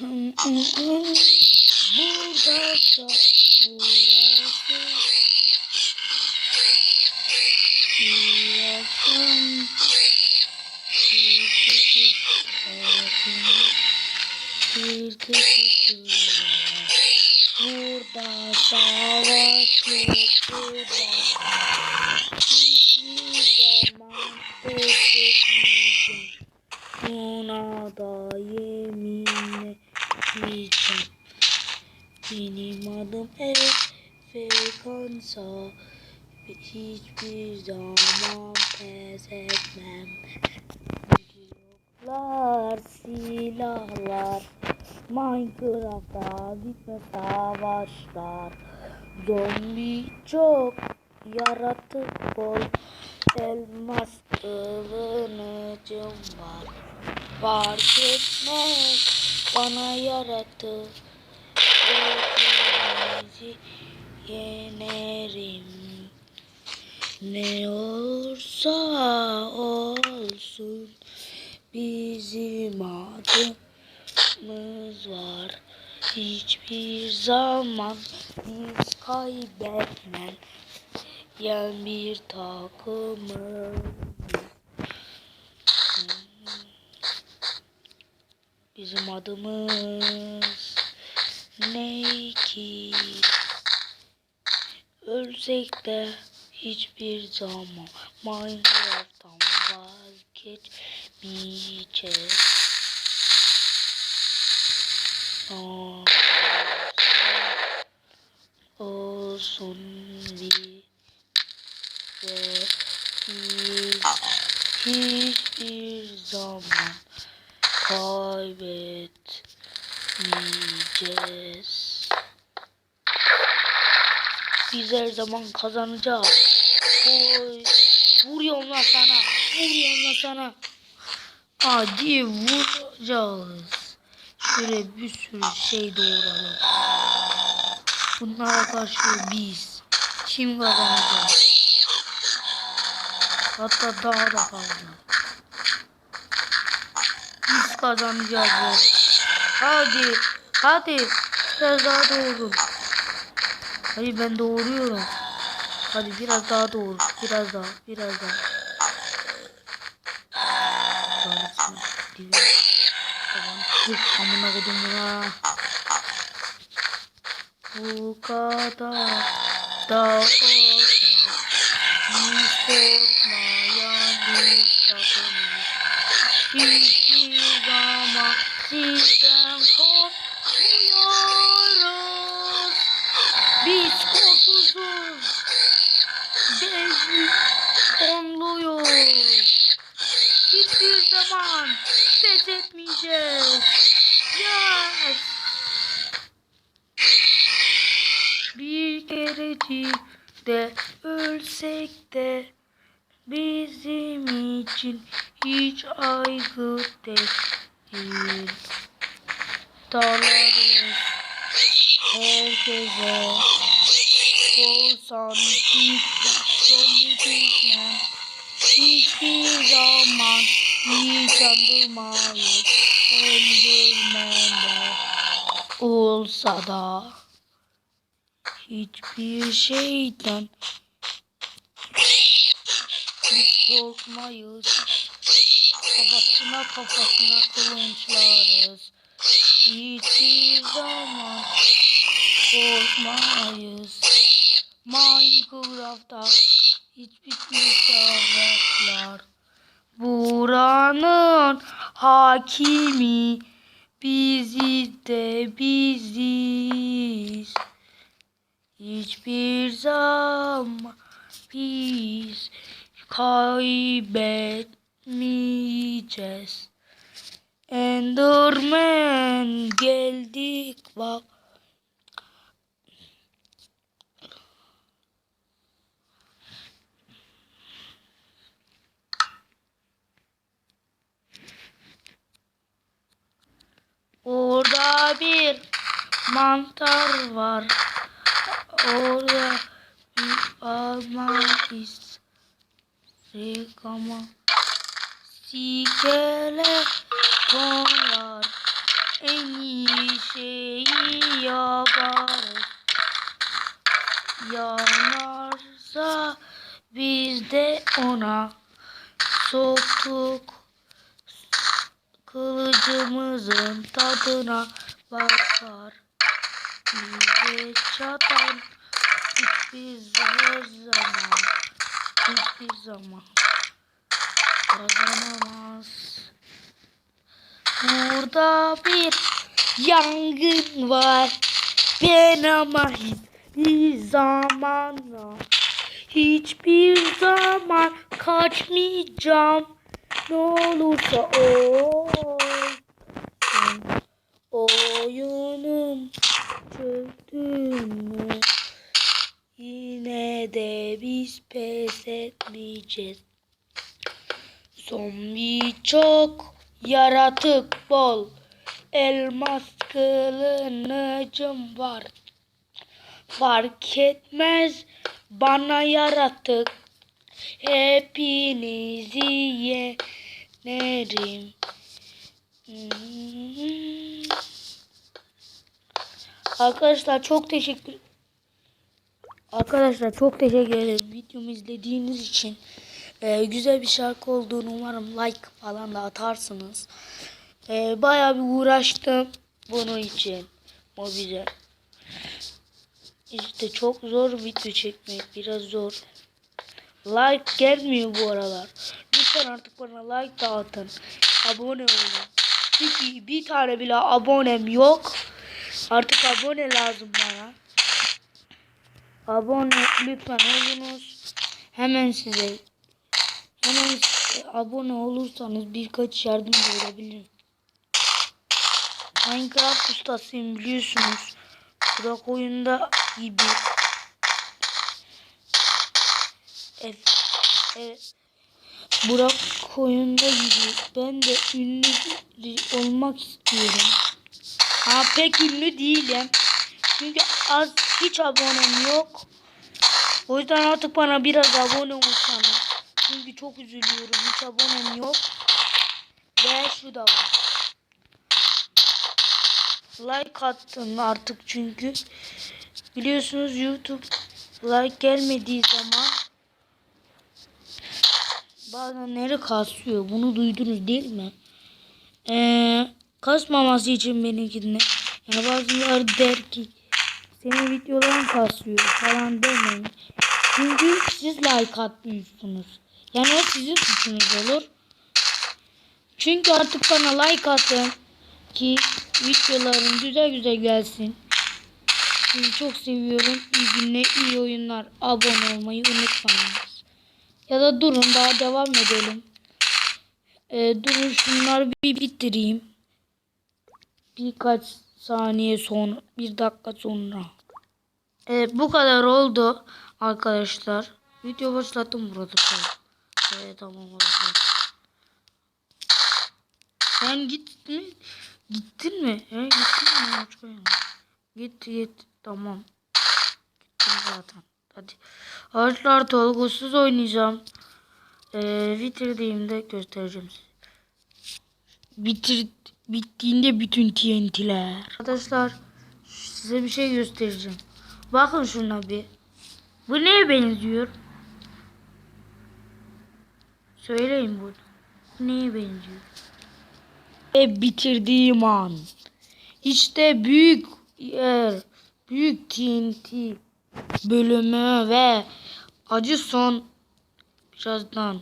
Burası. Kutu Burada savaş yok burada. Hiçbir zaman pes etmeyeceğim. Buna da Benim adım Efe Kansa. Hiçbir zaman pes etmem. Silahlar, silahlar. Minecraft'ta bitme savaşlar. Zombi çok, yaratık bol. Elmas kılıncım var. Fark etmez bana yaratık. Hepinizi yenerim. Ne olursa olsun bizim adımız var. Hiçbir zaman biz kaybetmem. Yan bir takımız. Bizim adımız ne ki? Ölsek de hiçbir zaman Minecraft'tan vazgeçmeyeceğiz. Olsun, olsun bize biz hiçbir zaman kaybetmeyeceğiz. Biz her zaman kazanacağız. Oy. Vuruyorum lan sana. Vuruyorum lan sana. Hadi vuracağız. Şöyle bir sürü şey doğuralım. Bunlara karşı biz kim kazanacak? Hatta daha da fazla. Biz kazanacağız. Hadi. Hadi. Biraz daha doğurun. Hadi ben doğuruyorum. Hadi biraz daha doğur. Biraz daha. Biraz daha. Amına kodum buna. Bu kadar da olsa hiç korkmayan bir takımız. Hiçbir zaman sizden korkmuyoruz. 9'u. 5'i. Onluyuz. Hiçbir zaman pes etmeyeceğiz. Yes. Bir kerecik de ölsek de bizim için hiç aygı değil. Tanrım herkese. Hiç andırmayız öldürmende olsa da hiçbir şeyden korkmayız. Kafasına kafasına kılınçlarız. Hiçbir zaman korkmayız. Minecraft'ta hiç bitmiş savaşlar. Buranın hakimi bizi de biziz. Hiçbir zaman biz kaybetmeyeceğiz. Enderman geldik bak. Orada bir mantar var. Orada bir amantis. Rekama. Sikele var. En iyi şeyi yaparız. Yanarsa biz de ona soktuk kılıcımızın tadına bakar. Bize çatan hiçbir zaman hiçbir zaman kazanamaz. Burada bir yangın var. Ben ama hiçbir zaman hiçbir zaman kaçmayacağım. Ne olursa olsun. Oyunum çöktü mü? Yine de biz pes etmeyeceğiz. Zombi çok, yaratık bol. Elmas kılıncım var. Fark etmez bana yaratık. Hepinizi yenerim. Hmm. Arkadaşlar çok teşekkür Arkadaşlar çok teşekkür ederim videomu izlediğiniz için. Ee, güzel bir şarkı olduğunu umarım like falan da atarsınız. Ee, bayağı bir uğraştım bunun için. Mobize. İşte çok zor video çekmek. Biraz zor. Like gelmiyor bu aralar. Lütfen artık bana like da atın. Abone olun. Çünkü bir tane bile abonem yok. Artık abone lazım bana. Abone lütfen olunuz. Hemen size hemen size abone olursanız birkaç yardımcı olabilirim. Minecraft ustasıyım biliyorsunuz. Burak oyunda gibi. Evet. evet. Burak oyunda gibi. Ben de ünlü olmak istiyorum. Ha pek ünlü değilim. Çünkü az hiç abonem yok. O yüzden artık bana biraz abone olsanız. Çünkü çok üzülüyorum. Hiç abonem yok. Ve şu da var. Like attım artık çünkü. Biliyorsunuz YouTube like gelmediği zaman bazenleri kasıyor. Bunu duydunuz değil mi? Ee, kasmaması için benimkinde. Yani bazıları der ki senin videoların kasıyor falan demeyin. Çünkü siz like atmıyorsunuz. Yani o sizin suçunuz olur. Çünkü artık bana like atın ki videolarım güzel güzel gelsin. Sizi çok seviyorum. İyi günler, iyi oyunlar. Abone olmayı unutmayınız. Ya da durun daha devam edelim. Ee, durun şunları bir bitireyim. Birkaç saniye sonra, bir dakika sonra. Evet bu kadar oldu arkadaşlar. Video başlattım burada. Evet tamam arkadaşlar. Sen gittin mi? Gittin mi? He gittin mi? Git git. Tamam. Gittim zaten. Hadi. Arkadaşlar tolgusuz oynayacağım. Ee, bitirdiğimde göstereceğim size. Bitir, bittiğinde bütün TNT'ler. Arkadaşlar size bir şey göstereceğim. Bakın şuna bir. Bu neye benziyor? Söyleyin bunu. Bu neye benziyor? Ve bitirdiğim an. İşte büyük yer, büyük TNT bölümü ve acı son birazdan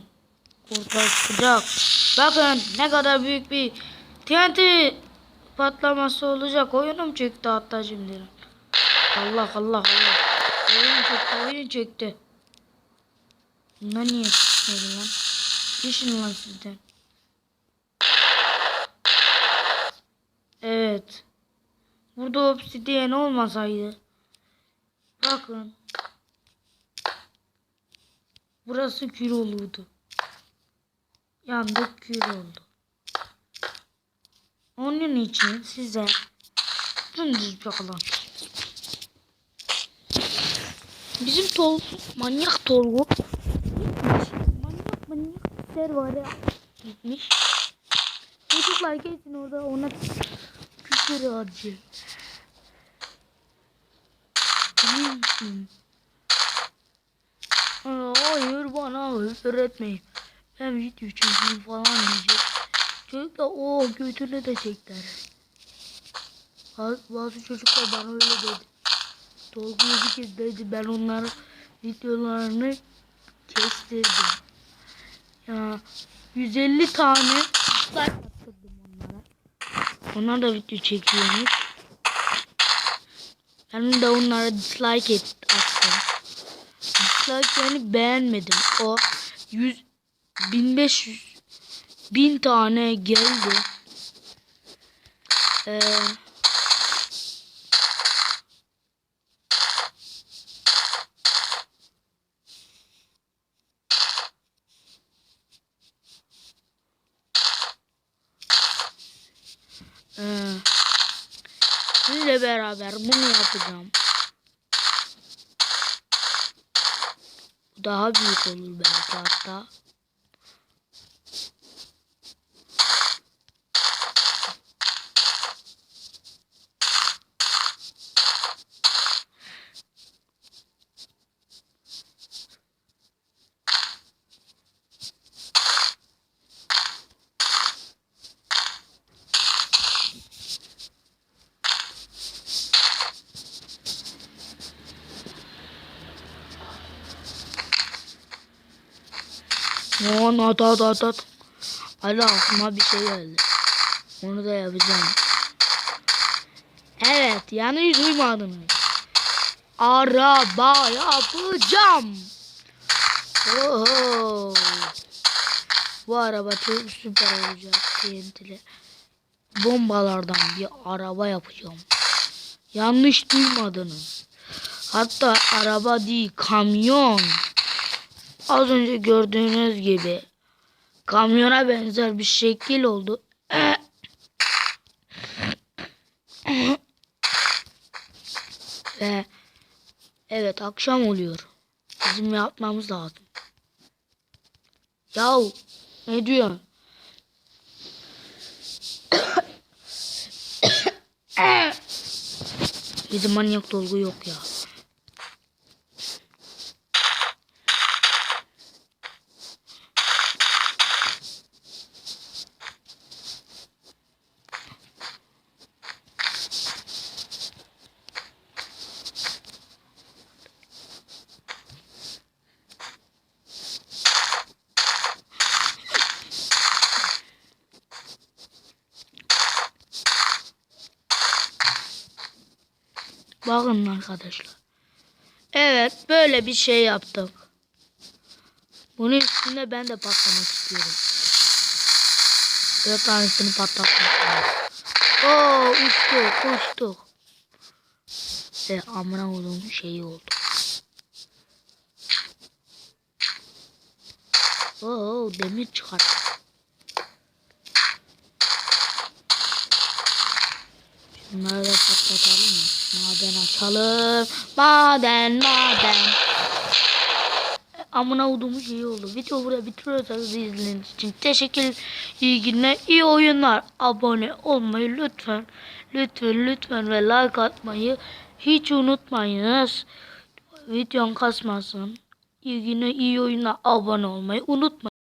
ortaya çıkacak. Bakın ne kadar büyük bir TNT patlaması olacak. Oyunum çekti hatta şimdi. Allah Allah Allah. Oyun çekti, oyun çekti. Bunlar niye çıkmadı lan? Düşün lan sizden. Evet. Burada obsidiyen olmasaydı. Bakın. Burası kül olurdu. Yandık kül oldu. Onun için size dümdüz bir alan. Bizim tol manyak tolgu gitmiş. Manyak manyak servere gitmiş. Çocuklar gelsin orada ona küfür acı. Biliyor Hayır bana etmeyin. Ben video çekeyim falan diyecek. Çocuklar o götüne de çektiler. Bazı, çocuklar bana öyle dedi. Bir kez dedi ben onların videolarını kestirdim. Ya 150 tane like attırdım onlara. Onlar da video çekiyormuş. Ben de onlara dislike et, attım. Dislike yani beğenmedim. O 100 1500 bin tane geldi. Ee, Ee, sizle beraber bunu yapacağım. Daha büyük olur belki hatta. Aman at at at at. Ali aklıma bir şey geldi. Onu da yapacağım. Evet yanlış duymadınız. Araba yapacağım. Oho. Bu araba çok süper olacak. TNT'li. Bombalardan bir araba yapacağım. Yanlış duymadınız. Hatta araba değil kamyon. Az önce gördüğünüz gibi kamyona benzer bir şekil oldu. Ve evet akşam oluyor. Bizim yapmamız lazım. Yahu ne diyorsun? Bizim manyak dolgu yok ya. Bakın arkadaşlar. Evet böyle bir şey yaptık. Bunun üstünde ben de patlamak istiyorum. Dört tanesini patlatmak. Oo uçtuk uçtuk. Ve amına olduğum şey oldu. Oo demir çıkarttı. Bunları da patlatalım mı? Maden açalım. Maden, maden. Amına olduğum şey oldu. Video burada bitiriyorsanız izlediğiniz için teşekkür iyi günler, iyi oyunlar. Abone olmayı lütfen, lütfen, lütfen ve like atmayı hiç unutmayınız. Videom kasmasın. İyi günler, iyi oyunlar. Abone olmayı unutmayın.